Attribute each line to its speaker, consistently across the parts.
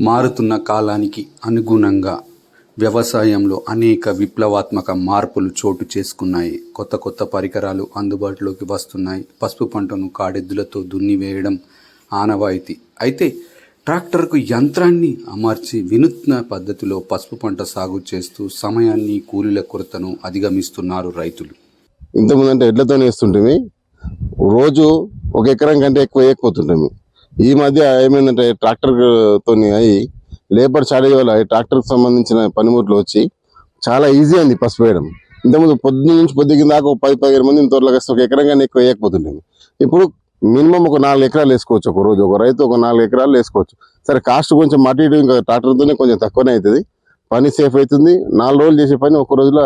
Speaker 1: మారుతున్న కాలానికి అనుగుణంగా వ్యవసాయంలో అనేక విప్లవాత్మక మార్పులు చోటు చేసుకున్నాయి. కొత్త కొత్త పరికరాలు అందుబాటులోకి వస్తున్నాయి. పసుపు పంటను కాడెద్దులతో దున్నివేయడం ఆనవాయితీ. అయితే ట్రాక్టర్కు యంత్రాన్ని అమర్చి వినూత్న పద్ధతిలో పసుపు పంట సాగు చేస్తూ సమయాన్ని కూలీల కొరతను అధిగమిస్తున్నారు రైతులు.
Speaker 2: ఇంతకుముందు అంటే ఎడ్లతో వేస్తుంటే రోజు ఒక ఎకరం కంటే ఎక్కువ వేయకపోతుంటాము. ఈ మధ్య ఏమైందంటే ట్రాక్టర్ తోని అయి లేబర్ షార్టేజ్ వల్ల ట్రాక్టర్కి సంబంధించిన పనిముట్లు వచ్చి చాలా ఈజీ అయింది పసుపు వేయడం. ఇంతకుముందు పొద్దున్న నుంచి పొద్దుకి దాకా ఒక పది పదిహేను మంది ఇంతవరకు వస్తే ఒక ఎకరం కానీ ఎక్కువ వేయకపోతుండేది. ఇప్పుడు మినిమం ఒక నాలుగు ఎకరాలు వేసుకోవచ్చు ఒక రోజు. ఒక రైతు ఒక నాలుగు ఎకరాలు వేసుకోవచ్చు. సరే కాస్ట్ కొంచెం మటు ఇటు ఇంకా ట్రాక్టర్తోనే కొంచెం తక్కువనే అవుతుంది. పని సేఫ్ అవుతుంది. నాలుగు రోజులు చేసే పని ఒక రోజులో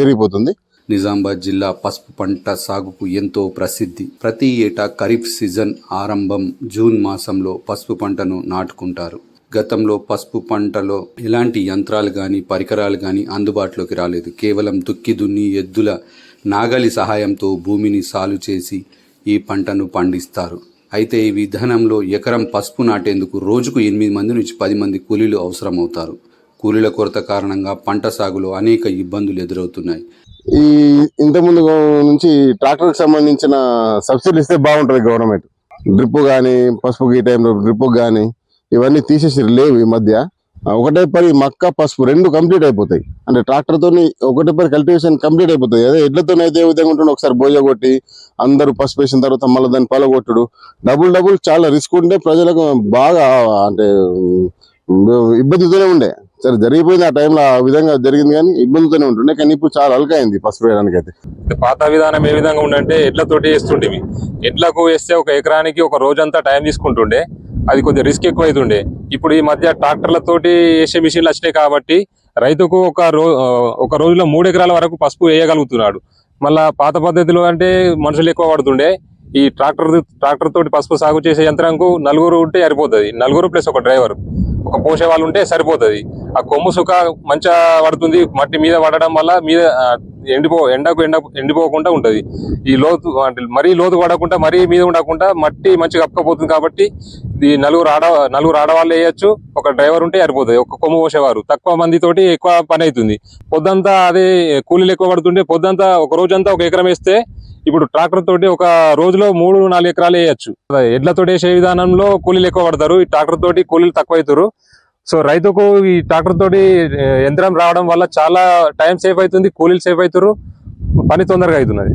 Speaker 2: జరిగిపోతుంది.
Speaker 1: నిజామాబాద్ జిల్లా పసుపు పంట సాగుకు ఎంతో ప్రసిద్ధి. ప్రతి ఏటా ఖరీఫ్ సీజన్ ఆరంభం జూన్ మాసంలో పసుపు పంటను నాటుకుంటారు. గతంలో పసుపు పంటలో ఎలాంటి యంత్రాలు కానీ పరికరాలు కానీ అందుబాటులోకి రాలేదు. కేవలం దుక్కి దున్ని ఎద్దుల నాగలి సహాయంతో భూమిని సాలు చేసి ఈ పంటను పండిస్తారు. అయితే ఈ విధానంలో ఎకరం పసుపు నాటేందుకు రోజుకు ఎనిమిది మంది నుంచి పది మంది కూలీలు అవసరమవుతారు. కూలీల కొరత కారణంగా పంట సాగులో అనేక ఇబ్బందులు ఎదురవుతున్నాయి.
Speaker 2: ఈ ఇంతకుముందు నుంచి ట్రాక్టర్కి సంబంధించిన సబ్సిడీ ఇస్తే బాగుంటుంది గవర్నమెంట్. డ్రిప్ కానీ పసుపు ఈ టైంలో డ్రిప్ కానీ ఇవన్నీ తీసేసి లేవు ఈ మధ్య. ఒకటే పని మక్క పసుపు రెండు కంప్లీట్ అయిపోతాయి. అంటే ట్రాక్టర్తో ఒకటే పని కల్టివేషన్ కంప్లీట్ అయిపోతుంది అదే ఎడ్లతో అయితే ఏ విధంగా ఉంటుండే ఒకసారి బోజ కొట్టి అందరూ పసుపు వేసిన తర్వాత మళ్ళీ దాన్ని పలగొట్టుడు డబుల్ డబుల్ చాలా రిస్క్ ఉంటే ప్రజలకు బాగా అంటే ఇబ్బందితోనే ఉండే. సరే జరిగిపోయింది ఆ టైంలో ఆ విధంగా జరిగింది కానీ ఇబ్బందితోనే ఉంటుండే. కానీ ఇప్పుడు చాలా అలకైంది పసుపు వేయడానికి అయితే.
Speaker 3: పాత విధానం ఏ విధంగా ఉండంటే ఎడ్లతోటి వేస్తుండేవి ఎడ్లకు వేస్తే ఒక ఎకరానికి ఒక రోజంతా టైం తీసుకుంటుండే. అది కొద్దిగా రిస్క్ ఎక్కువ అవుతుండే ఇప్పుడు ఈ మధ్య ట్రాక్టర్లతోటి వేసే మిషన్లు వచ్చినాయి కాబట్టి రైతుకు ఒక రో ఒక రోజులో మూడు ఎకరాల వరకు పసుపు వేయగలుగుతున్నాడు. మళ్ళా పాత పద్ధతిలో అంటే మనుషులు ఎక్కువ పడుతుండే ఈ ట్రాక్టర్ ట్రాక్టర్ తోటి పసుపు సాగు చేసే యంత్రంకు నలుగురు ఉంటే సరిపోతుంది. నలుగురు ప్లస్ ఒక డ్రైవర్. ఒక పోసే వాళ్ళు ఉంటే సరిపోతుంది. ఆ కొమ్ము సుఖ మంచిగా పడుతుంది మట్టి మీద పడడం వల్ల మీద ఎండిపో ఎండకు ఎండ ఎండిపోకుండా ఉంటది. ఈ లోతు అంటే మరీ లోతు పడకుండా మరీ మీద ఉండకుండా మట్టి మంచిగా కప్పకపోతుంది కాబట్టి ఈ నలుగురు ఆడ నలుగురు ఆడవాళ్ళు వేయచ్చు ఒక డ్రైవర్ ఉంటే సరిపోతుంది. ఒక కొమ్ము పోసేవారు. తక్కువ మందితోటి ఎక్కువ పని అవుతుంది పొద్దంతా అదే కూలీలు ఎక్కువ పడుతుంటే పొద్దంతా ఒక రోజంతా ఒక ఎకరం వేస్తే ఇప్పుడు ట్రాక్టర్ తోటి ఒక రోజులో మూడు నాలుగు ఎకరాలు వేయచ్చు. ఎడ్లతో వేసే విధానంలో కూలీలు ఎక్కువ పడతారు. ఈ ట్రాక్టర్ తోటి కూలీలు తక్కువ అవుతారు. సో రైతుకు ఈ ట్రాక్టర్ తోటి యంత్రం రావడం వల్ల చాలా టైం సేఫ్ అవుతుంది కూలీలు సేఫ్ అవుతారు పని తొందరగా అవుతున్నది.